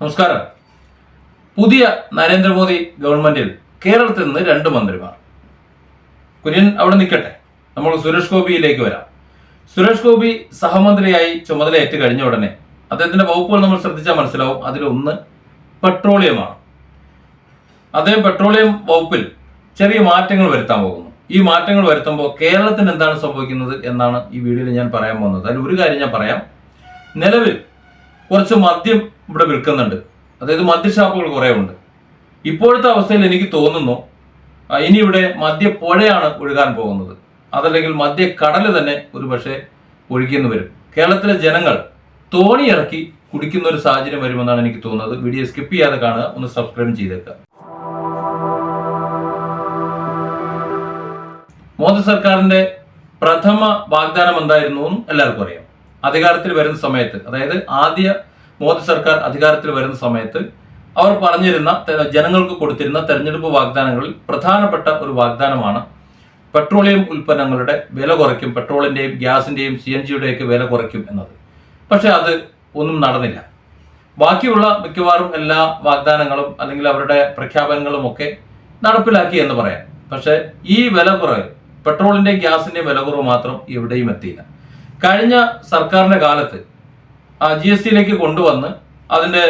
നമസ്കാരം. പുതിയ നരേന്ദ്രമോദി ഗവൺമെന്റിൽ കേരളത്തിൽ നിന്ന് രണ്ട് മന്ത്രിമാർ. കുര്യൻ അവിടെ നിൽക്കട്ടെ. നമ്മൾ സുരേഷ് ഗോപിയിലേക്ക് വരാം. സുരേഷ് ഗോപി സഹമന്ത്രിയായി ചുമതല ചുമതലയേറ്റ് കഴിഞ്ഞ ഉടനെ അദ്ദേഹത്തിന്റെ വകുപ്പുകൾ നമ്മൾ ശ്രദ്ധിച്ചാൽ മനസ്സിലാവും. അതിലൊന്ന് പെട്രോളിയമാണ്. അദ്ദേഹം പെട്രോളിയം വകുപ്പിൽ ചെറിയ മാറ്റങ്ങൾ വരുത്താൻ പോകുന്നു. ഈ മാറ്റങ്ങൾ വരുത്തുമ്പോൾ കേരളത്തിന് എന്താണ് സംഭവിക്കുന്നത് എന്നാണ് ഈ വീഡിയോയിൽ ഞാൻ പറയാൻ പോകുന്നത്. അതിൽ ഒരു കാര്യം ഞാൻ പറയാം. നിലവിൽ കുറച്ച് മദ്യം ഇവിടെ വിൽക്കുന്നുണ്ട്. അതായത് മദ്യഷാപ്പുകൾ കുറേ ഉണ്ട്. ഇപ്പോഴത്തെ അവസ്ഥയിൽ എനിക്ക് തോന്നുന്നു ഇനി ഇവിടെ മദ്യപ്പുഴയാണ് ഒഴുകാൻ പോകുന്നത്. അതല്ലെങ്കിൽ മദ്യക്കടൽ തന്നെ ഒരു പക്ഷേ ഒഴുകിയെന്ന് വരും. കേരളത്തിലെ ജനങ്ങൾ തോണി ഇറക്കി കുടിക്കുന്ന ഒരു സാഹചര്യം വരുമെന്നാണ് എനിക്ക് തോന്നുന്നത്. വീഡിയോ സ്കിപ്പ് ചെയ്യാതെ കാണുക ഒന്ന് സബ്സ്ക്രൈബ് ചെയ്തേക്കുക. മോദി സർക്കാരിന്റെ പ്രഥമ വാഗ്ദാനം എന്തായിരുന്നു എന്നും എല്ലാവർക്കും അറിയാം. അധികാരത്തിൽ വരുന്ന സമയത്ത് അതായത് ആദ്യ മോദി സർക്കാർ അധികാരത്തിൽ വരുന്ന സമയത്ത് അവർ പറഞ്ഞിരുന്ന ജനങ്ങൾക്ക് കൊടുത്തിരുന്ന തെരഞ്ഞെടുപ്പ് വാഗ്ദാനങ്ങളിൽ പ്രധാനപ്പെട്ട ഒരു വാഗ്ദാനമാണ് പെട്രോളിയം ഉൽപ്പന്നങ്ങളുടെ വില കുറയ്ക്കും പെട്രോളിന്റെയും ഗ്യാസിന്റെയും സി എൻ ജിയുടെയൊക്കെ വില കുറയ്ക്കും എന്നത്. പക്ഷെ അത് ഒന്നും നടന്നില്ല. ബാക്കിയുള്ള മിക്കവാറും എല്ലാ വാഗ്ദാനങ്ങളും അല്ലെങ്കിൽ അവരുടെ പ്രഖ്യാപനങ്ങളും ഒക്കെ നടപ്പിലാക്കി എന്ന് പറയാം. പക്ഷെ ഈ വില കുറവ് പെട്രോളിന്റെയും ഗ്യാസിന്റെയും വില കുറവ് മാത്രം എവിടെയും എത്തിയില്ല. കഴിഞ്ഞ സർക്കാരിന്റെ കാലത്ത് ജി എസ് ടിയിലേക്ക് കൊണ്ടുവന്ന് അതിന്റെ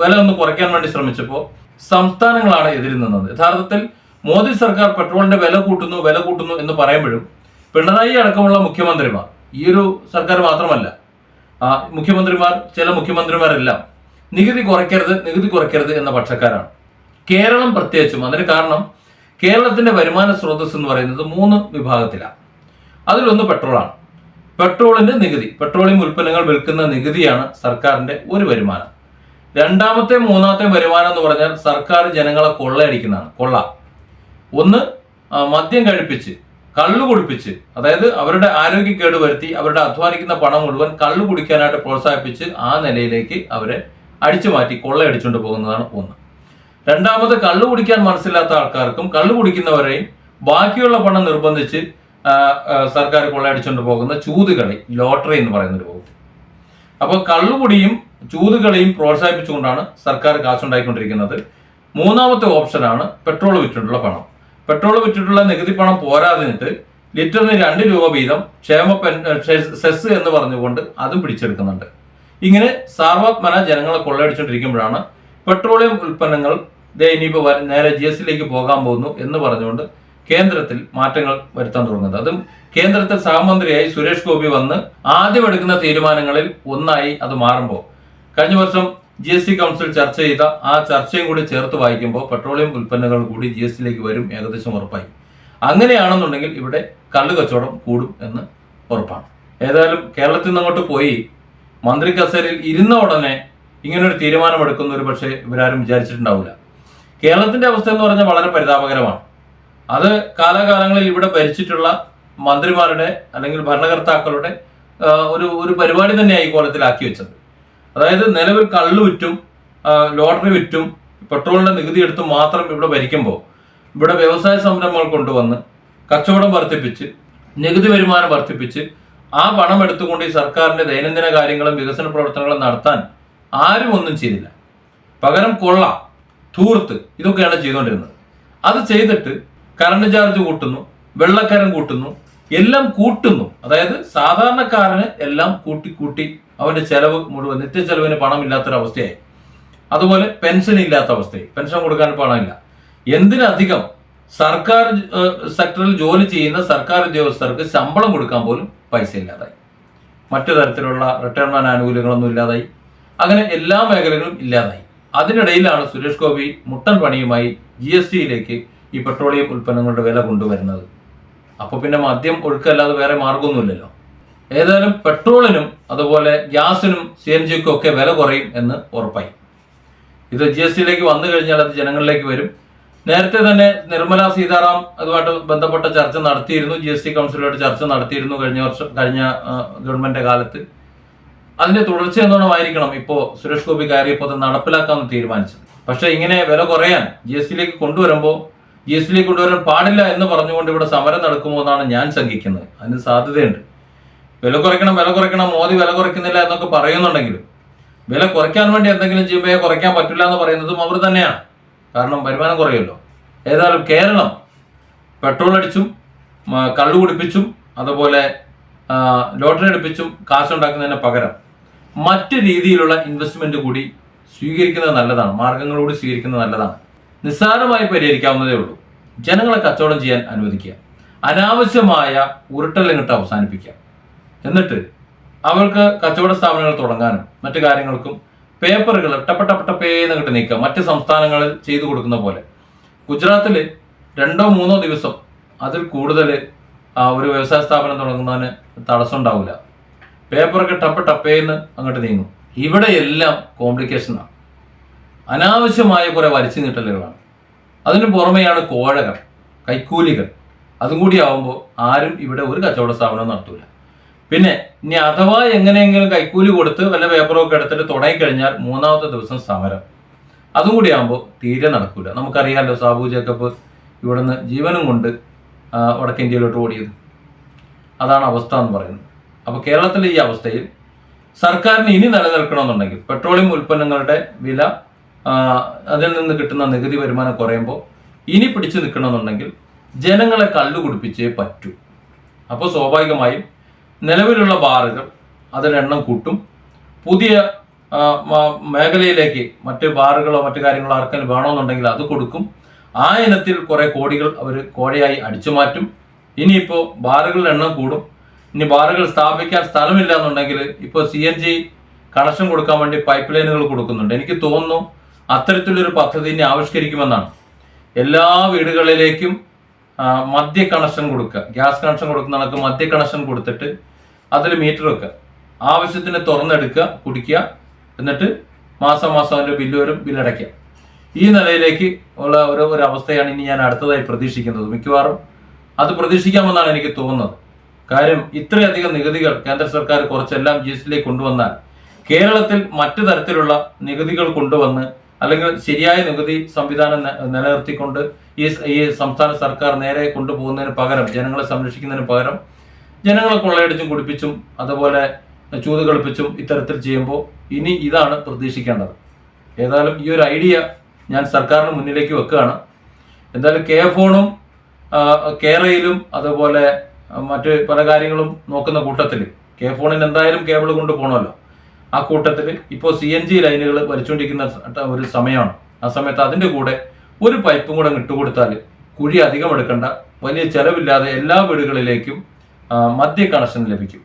വില ഒന്ന് കുറയ്ക്കാൻ വേണ്ടി ശ്രമിച്ചപ്പോൾ സംസ്ഥാനങ്ങളാണ് എതിരിൽ നിന്നത്. യഥാർത്ഥത്തിൽ മോദി സർക്കാർ പെട്രോളിന്റെ വില കൂട്ടുന്നു വില കൂട്ടുന്നു എന്ന് പറയുമ്പോഴും പിണറായി അടക്കമുള്ള മുഖ്യമന്ത്രിമാർ ഈ ഒരു സർക്കാർ മാത്രമല്ല മുഖ്യമന്ത്രിമാർ ചില മുഖ്യമന്ത്രിമാരെല്ലാം നികുതി കുറയ്ക്കരുത് നികുതി കുറയ്ക്കരുത് എന്ന പക്ഷക്കാരാണ്. കേരളം പ്രത്യേകിച്ചും അതിന് കാരണം കേരളത്തിന്റെ വരുമാന സ്രോതസ് എന്ന് പറയുന്നത് മൂന്ന് വിഭാഗത്തിലാണ്. അതിലൊന്ന് പെട്രോളാണ്. പെട്രോളിന്റെ നികുതി പെട്രോളിയം ഉൽപ്പന്നങ്ങൾ വിൽക്കുന്ന നികുതിയാണ് സർക്കാരിന്റെ ഒരു വരുമാനം. രണ്ടാമത്തെ മൂന്നാമത്തെ വരുമാനം എന്ന് പറഞ്ഞാൽ സർക്കാർ ജനങ്ങളെ കൊള്ളയടിക്കുന്നതാണ് കൊള്ള. ഒന്ന് മദ്യം കഴിപ്പിച്ച് കള്ളു കുടിപ്പിച്ച് അതായത് അവരുടെ ആരോഗ്യക്കേട് വരുത്തി അവരുടെ അധ്വാനിക്കുന്ന പണം മുഴുവൻ കള്ളു കുടിക്കാനായിട്ട് പ്രോത്സാഹിപ്പിച്ച് ആ നിലയിലേക്ക് അവരെ അടിച്ചു മാറ്റി കൊള്ളയടിച്ചുകൊണ്ട് പോകുന്നതാണ് ഒന്ന്. രണ്ടാമത് കള്ളു കുടിക്കാൻ മനസ്സിലാത്ത ആൾക്കാർക്കും കള്ളു കുടിക്കുന്നവരെയും ബാക്കിയുള്ള പണം നിർബന്ധിച്ച് സർക്കാർ കൊള്ളയടിച്ചുകൊണ്ട് പോകുന്ന ചൂതുകളി ലോട്ടറി എന്ന് പറയുന്ന ഒരു വകുപ്പ്. അപ്പോൾ കള്ളുകുടിയും ചൂതുകളിയും പ്രോത്സാഹിപ്പിച്ചുകൊണ്ടാണ് സർക്കാർ കാശുണ്ടായിക്കൊണ്ടിരിക്കുന്നത്. മൂന്നാമത്തെ ഓപ്ഷനാണ് പെട്രോൾ വിറ്റിട്ടുള്ള പണം. പെട്രോൾ വിറ്റിട്ടുള്ള നികുതി പണം പോരാതിട്ട് ലിറ്ററിന് രണ്ട് രൂപ വീതം ക്ഷേമ സെസ് എന്ന് പറഞ്ഞുകൊണ്ട് അതും പിടിച്ചെടുക്കുന്നുണ്ട്. ഇങ്ങനെ സാർവത്മന ജനങ്ങളെ കൊള്ളയടിച്ചുകൊണ്ടിരിക്കുമ്പോഴാണ് പെട്രോളിയം ഉൽപ്പന്നങ്ങൾ ദേ ഇനിയിപ്പോൾ നേരെ ജി എസ് പോകാൻ പോകുന്നു എന്ന് പറഞ്ഞുകൊണ്ട് കേന്ദ്രത്തിൽ മാറ്റങ്ങൾ വരുത്താൻ തുടങ്ങുന്നത്. അതും കേന്ദ്രത്തിൽ സഹമന്ത്രിയായി സുരേഷ് ഗോപി വന്ന് ആദ്യം എടുക്കുന്ന തീരുമാനങ്ങളിൽ ഒന്നായി അത് മാറുമ്പോൾ കഴിഞ്ഞ വർഷം ജി എസ് ടി കൗൺസിൽ ചർച്ച ചെയ്ത ആ ചർച്ചയും കൂടി ചേർത്ത് വായിക്കുമ്പോൾ പെട്രോളിയം ഉൽപ്പന്നങ്ങൾ കൂടി ജി എസ് ടിയിലേക്ക് വരും ഏകദേശം ഉറപ്പായി. അങ്ങനെയാണെന്നുണ്ടെങ്കിൽ ഇവിടെ കള്ളു കച്ചവടം കൂടും എന്ന് ഉറപ്പാണ്. ഏതായാലും കേരളത്തിൽ നിന്ന് അങ്ങോട്ട് പോയി മന്ത്രി കസേരയിൽ ഇരുന്ന ഉടനെ ഇങ്ങനൊരു തീരുമാനമെടുക്കുന്ന ഒരു പക്ഷേ ഇവരാരും വിചാരിച്ചിട്ടുണ്ടാവില്ല. കേരളത്തിന്റെ അവസ്ഥ എന്ന് പറഞ്ഞാൽ വളരെ പരിതാപകരമാണ്. അത് കാലകാലങ്ങളിൽ ഇവിടെ ഭരിച്ചിട്ടുള്ള മന്ത്രിമാരുടെ അല്ലെങ്കിൽ ഭരണകർത്താക്കളുടെ ഒരു ഒരു പരിപാടി തന്നെ ഈ കോലത്തിലാക്കി വെച്ചത്. അതായത് നിലവിൽ കള്ളു വിറ്റും ലോട്ടറി വിറ്റും പെട്രോളിന്റെ നികുതി എടുത്തും മാത്രം ഇവിടെ ഭരിക്കുമ്പോൾ ഇവിടെ വ്യവസായ സംരംഭങ്ങൾ കൊണ്ടുവന്ന് കച്ചവടം വർദ്ധിപ്പിച്ച് നികുതി വരുമാനം വർദ്ധിപ്പിച്ച് ആ പണം എടുത്തുകൊണ്ട് ഈ സർക്കാരിന്റെ ദൈനംദിന കാര്യങ്ങളും വികസന പ്രവർത്തനങ്ങളും നടത്താൻ ആരും ഒന്നും ചെയ്തില്ല. പകരം കൊള്ള തൂർത്ത് ഇതൊക്കെയാണ് ചെയ്തുകൊണ്ടിരുന്നത്. അത് ചെയ്തിട്ട് കറണ്ട് ചാർജ് കൂട്ടുന്നു വെള്ളക്കരം കൂട്ടുന്നു എല്ലാം കൂട്ടുന്നു. അതായത് സാധാരണക്കാരന് എല്ലാം കൂട്ടി കൂട്ടി അവന്റെ ചെലവ് മുഴുവൻ നിത്യ ചെലവിന് പണമില്ലാത്തൊരവസ്ഥയായി. അതുപോലെ പെൻഷൻ ഇല്ലാത്ത അവസ്ഥയായി. പെൻഷൻ കൊടുക്കാൻ പണമില്ല. എന്തിനധികം സർക്കാർ സെക്ടറിൽ ജോലി ചെയ്യുന്ന സർക്കാർ ഉദ്യോഗസ്ഥർക്ക് ശമ്പളം കൊടുക്കാൻ പോലും പൈസ ഇല്ലാതായി. മറ്റു തരത്തിലുള്ള റിട്ടയർമെന്റ് ആനുകൂല്യങ്ങളൊന്നും ഇല്ലാതായി. അങ്ങനെ എല്ലാ മേഖലകളും ഇല്ലാതായി. അതിനിടയിലാണ് സുരേഷ് ഗോപി മുട്ടൻ പണിയുമായി ജി എസ് ടിയിലേക്ക് ഈ പെട്രോളിയം ഉൽപ്പന്നങ്ങളുടെ വില കൊണ്ടുവരുന്നത്. അപ്പോൾ പിന്നെ മദ്യം ഒഴുക്കല്ലാതെ വേറെ മാർഗമൊന്നുമില്ലല്ലോ. ഏതായാലും പെട്രോളിനും അതുപോലെ ഗ്യാസിനും സി എൻ ജിക്കും ഒക്കെ വില കുറയും എന്ന് ഉറപ്പായി. ഇത് ജി എസ് ടിയിലേക്ക് വന്നു കഴിഞ്ഞാൽ അത് ജനങ്ങളിലേക്ക് വരും. നേരത്തെ തന്നെ നിർമ്മല സീതാറാം അതുമായിട്ട് ബന്ധപ്പെട്ട ചർച്ച നടത്തിയിരുന്നു. ജി എസ് ടി കൗൺസിലുമായിട്ട് ചർച്ച നടത്തിയിരുന്നു കഴിഞ്ഞ വർഷം കഴിഞ്ഞ ഗവൺമെന്റ് കാലത്ത്. അതിന്റെ തുടർച്ച എന്നോണമായിരിക്കണം ഇപ്പോൾ സുരേഷ് ഗോപി കയറിയപ്പോൾ അത് നടപ്പിലാക്കാമെന്ന് തീരുമാനിച്ചത്. പക്ഷേ ഇങ്ങനെ വില കുറയാൻ ജി എസ് ടിയിലേക്ക് കൊണ്ടുവരുമ്പോൾ ജി എസ് ടിയിലേക്ക് കൊണ്ടുവരാൻ പാടില്ല എന്ന് പറഞ്ഞുകൊണ്ട് ഇവിടെ സമരം നടക്കുമോ എന്നാണ് ഞാൻ ശങ്കിക്കുന്നത്. അതിന് സാധ്യതയുണ്ട്. വില കുറയ്ക്കണം വില കുറയ്ക്കണം മോദി വില കുറയ്ക്കുന്നില്ല എന്നൊക്കെ പറയുന്നുണ്ടെങ്കിലും വില കുറയ്ക്കാൻ വേണ്ടി എന്തെങ്കിലും ചെയ്യുമ്പോൾ കുറയ്ക്കാൻ പറ്റില്ല എന്ന് പറയുന്നതും അവർ തന്നെയാണ്. കാരണം വരുമാനം കുറയുമല്ലോ. ഏതായാലും കേരളം പെട്രോൾ അടിച്ചും കള്ളു കുടിപ്പിച്ചും അതുപോലെ ലോട്ടറി അടിപ്പിച്ചും കാശുണ്ടാക്കുന്നതിന് പകരം മറ്റ് രീതിയിലുള്ള ഇൻവെസ്റ്റ്മെന്റ് കൂടി സ്വീകരിക്കുന്നത് നല്ലതാണ്. മാർഗങ്ങളോട് സ്വീകരിക്കുന്നത് നല്ലതാണ്. നിസ്സാരമായി പരിഹരിക്കാവുന്നതേ ഉള്ളൂ. ജനങ്ങളെ കച്ചവടം ചെയ്യാൻ അനുവദിക്കുക. അനാവശ്യമായ ഉരുട്ടലിങ്ങിട്ട് അവസാനിപ്പിക്കുക. എന്നിട്ട് അവർക്ക് കച്ചവട സ്ഥാപനങ്ങൾ തുടങ്ങാനും മറ്റു കാര്യങ്ങൾക്കും പേപ്പറുകൾ ടപ്പട്ടപ്പട്ടപ്പേന്ന് കിട്ടി നീക്കുക. മറ്റ് സംസ്ഥാനങ്ങളിൽ ചെയ്തു കൊടുക്കുന്ന പോലെ. ഗുജറാത്തിൽ രണ്ടോ മൂന്നോ ദിവസം അതിൽ കൂടുതൽ ഒരു വ്യവസായ സ്ഥാപനം തുടങ്ങുന്നതിന് തടസ്സം ഉണ്ടാവില്ല. പേപ്പറൊക്കെ ടപ്പ് ടപ്പേന്ന് അങ്ങോട്ട് നീങ്ങും. ഇവിടെ എല്ലാം കോംപ്ലിക്കേഷനാണ് അനാവശ്യമായ കുറെ വലിച്ചു നീട്ടലുകളാണ്. അതിന് പുറമെയാണ് കോഴകൾ കൈക്കൂലികൾ. അതും കൂടി ആവുമ്പോൾ ആരും ഇവിടെ ഒരു കച്ചവട സ്ഥാപനം നടത്തൂല. പിന്നെ ഇനി അഥവാ എങ്ങനെയെങ്കിലും കൈക്കൂലി കൊടുത്ത് വല്ല പേപ്പറൊക്കെ എടുത്തിട്ട് തുടങ്ങിക്കഴിഞ്ഞാൽ മൂന്നാമത്തെ ദിവസം സമരം. അതും കൂടി ആകുമ്പോൾ തീരെ നടക്കൂല. നമുക്കറിയാമല്ലോ സാബു ജേക്കബ് ഇവിടുന്ന് ജീവനും കൊണ്ട് വടക്കേന്ത്യയിലോട്ട് ഓടിയത്. അതാണ് അവസ്ഥ എന്ന് പറയുന്നത്. അപ്പോൾ കേരളത്തിലെ ഈ അവസ്ഥയിൽ സർക്കാരിന് ഇനി നിലനിൽക്കണമെന്നുണ്ടെങ്കിൽ പെട്രോളിയം ഉൽപ്പന്നങ്ങളുടെ വില അതിൽ നിന്ന് കിട്ടുന്ന നികുതി വരുമാനം കുറയുമ്പോൾ ഇനി പിടിച്ചു നിൽക്കണമെന്നുണ്ടെങ്കിൽ ജനങ്ങളെ കള്ളു കുടിപ്പിച്ചേ പറ്റൂ. അപ്പോൾ സ്വാഭാവികമായും നിലവിലുള്ള ബാറുകൾ അതിന്റെ എണ്ണം കൂട്ടും. പുതിയ മേഖലയിലേക്ക് മറ്റ് ബാറുകളോ മറ്റു കാര്യങ്ങളോ ആർക്കെങ്കിലും വേണമെന്നുണ്ടെങ്കിൽ അത് കൊടുക്കും. ആ ഇനത്തിൽ കുറെ കോടികൾ അവർ കോഴയായി അടിച്ചു മാറ്റും. ഇനിയിപ്പോൾ ബാറുകളുടെ എണ്ണം കൂടും. ഇനി ബാറുകൾ സ്ഥാപിക്കാൻ സ്ഥലമില്ല എന്നുണ്ടെങ്കിൽ ഇപ്പോൾ സി എൻ ജി കണക്ഷൻ കൊടുക്കാൻ വേണ്ടി പൈപ്പ് ലൈനുകൾ കൊടുക്കുന്നുണ്ട്. എനിക്ക് തോന്നുന്നു അത്തരത്തിലൊരു പദ്ധതി ഇനി ആവിഷ്കരിക്കുമെന്നാണ്. എല്ലാ വീടുകളിലേക്കും മദ്യ കണക്ഷൻ കൊടുക്കുക. ഗ്യാസ് കണക്ഷൻ കൊടുക്കുന്ന കണക്ക് മദ്യ കണക്ഷൻ കൊടുത്തിട്ട് അതിൽ മീറ്റർ വെക്കുക. ആവശ്യത്തിന് തുറന്നെടുക്കുക കുടിക്കുക എന്നിട്ട് മാസം മാസം അതിന്റെ ബില്ല് വരും ബില്ലടയ്ക്കുക ഈ നിലയിലേക്ക് ഉള്ള ഒരു ഒരു അവസ്ഥയാണ് ഇനി ഞാൻ അടുത്തതായി പ്രതീക്ഷിക്കുന്നത് മിക്കവാറും. അത് പ്രതീക്ഷിക്കാമെന്നാണ് എനിക്ക് തോന്നുന്നത്. കാര്യം ഇത്രയധികം നികുതികൾ കേന്ദ്ര സർക്കാർ കുറച്ചെല്ലാം ജി എസ് ടിയിലേക്ക് കൊണ്ടുവന്നാൽ കേരളത്തിൽ മറ്റു തരത്തിലുള്ള നികുതികൾ കൊണ്ടുവന്ന് അല്ലെങ്കിൽ ശരിയായ നികുതി സംവിധാനം നിലനിർത്തിക്കൊണ്ട് ഈ ഈ സംസ്ഥാന സർക്കാർ നേരെ കൊണ്ടുപോകുന്നതിന് പകരം ജനങ്ങളെ സംരക്ഷിക്കുന്നതിന് പകരം ജനങ്ങളെ കൊള്ളയടിച്ചും കുടിപ്പിച്ചും അതുപോലെ ചൂത് കളിപ്പിച്ചും ഇത്തരത്തിൽ ചെയ്യുമ്പോൾ ഇനി ഇതാണ് പ്രതീക്ഷിക്കേണ്ടത്. ഏതായാലും ഈ ഒരു ഐഡിയ ഞാൻ സർക്കാരിന് മുന്നിലേക്ക് വെക്കുകയാണ്. എന്തായാലും കെ ഫോണും കേരയിലും അതുപോലെ മറ്റ് പല കാര്യങ്ങളും നോക്കുന്ന കൂട്ടത്തിൽ കെ ഫോണിന് എന്തായാലും കേബിൾ കൊണ്ട് പോകണമല്ലോ ആ കൂട്ടത്തിൽ ഇപ്പോൾ സി എൻ ജി ലൈനുകൾ വലിച്ചുകൊണ്ടിരിക്കുന്ന ഒരു സമയമാണ് ആ സമയത്ത് അതിന്റെ കൂടെ ഒരു പൈപ്പും കൂടെ ഇട്ടുകൊടുത്താൽ കുഴി അധികം എടുക്കേണ്ട. വലിയ ചെലവില്ലാതെ എല്ലാ വീടുകളിലേക്കും മദ്യ കണക്ഷൻ ലഭിക്കും.